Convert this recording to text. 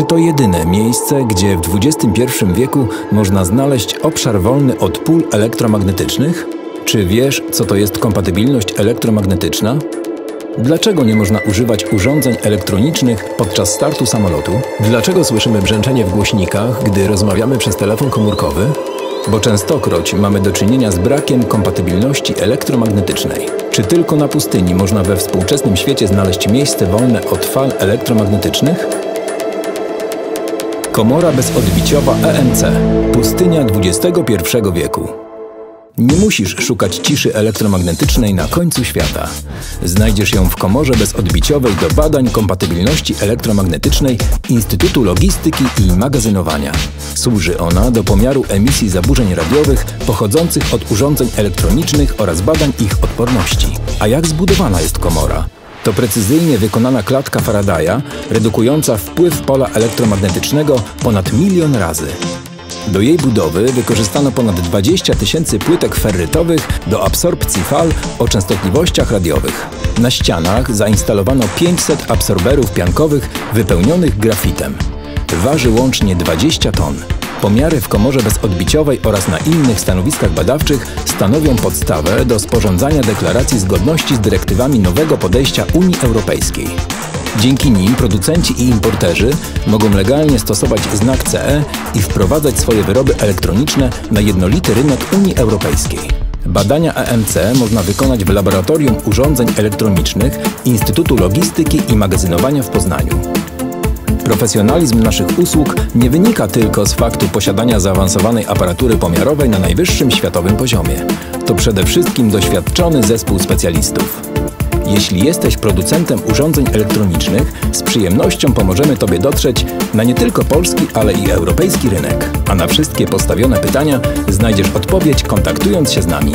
Czy to jedyne miejsce, gdzie w XXI wieku można znaleźć obszar wolny od pól elektromagnetycznych? Czy wiesz, co to jest kompatybilność elektromagnetyczna? Dlaczego nie można używać urządzeń elektronicznych podczas startu samolotu? Dlaczego słyszymy brzęczenie w głośnikach, gdy rozmawiamy przez telefon komórkowy? Bo częstokroć mamy do czynienia z brakiem kompatybilności elektromagnetycznej. Czy tylko na pustyni można we współczesnym świecie znaleźć miejsce wolne od fal elektromagnetycznych? Komora bezodbiciowa EMC. Pustynia XXI wieku. Nie musisz szukać ciszy elektromagnetycznej na końcu świata. Znajdziesz ją w komorze bezodbiciowej do badań kompatybilności elektromagnetycznej Instytutu Logistyki i Magazynowania. Służy ona do pomiaru emisji zaburzeń radiowych pochodzących od urządzeń elektronicznych oraz badań ich odporności. A jak zbudowana jest komora? To precyzyjnie wykonana klatka Faradaya, redukująca wpływ pola elektromagnetycznego ponad milion razy. Do jej budowy wykorzystano ponad 20 tysięcy płytek ferrytowych do absorpcji fal o częstotliwościach radiowych. Na ścianach zainstalowano 500 absorberów piankowych wypełnionych grafitem. Waży łącznie 20 ton. Pomiary w komorze bezodbiciowej oraz na innych stanowiskach badawczych stanowią podstawę do sporządzania deklaracji zgodności z dyrektywami nowego podejścia Unii Europejskiej. Dzięki nim producenci i importerzy mogą legalnie stosować znak CE i wprowadzać swoje wyroby elektroniczne na jednolity rynek Unii Europejskiej. Badania EMC można wykonać w Laboratorium Urządzeń Elektronicznych Instytutu Logistyki i Magazynowania w Poznaniu. Profesjonalizm naszych usług nie wynika tylko z faktu posiadania zaawansowanej aparatury pomiarowej na najwyższym światowym poziomie. To przede wszystkim doświadczony zespół specjalistów. Jeśli jesteś producentem urządzeń elektronicznych, z przyjemnością pomożemy Tobie dotrzeć na nie tylko polski, ale i europejski rynek. A na wszystkie postawione pytania znajdziesz odpowiedź kontaktując się z nami.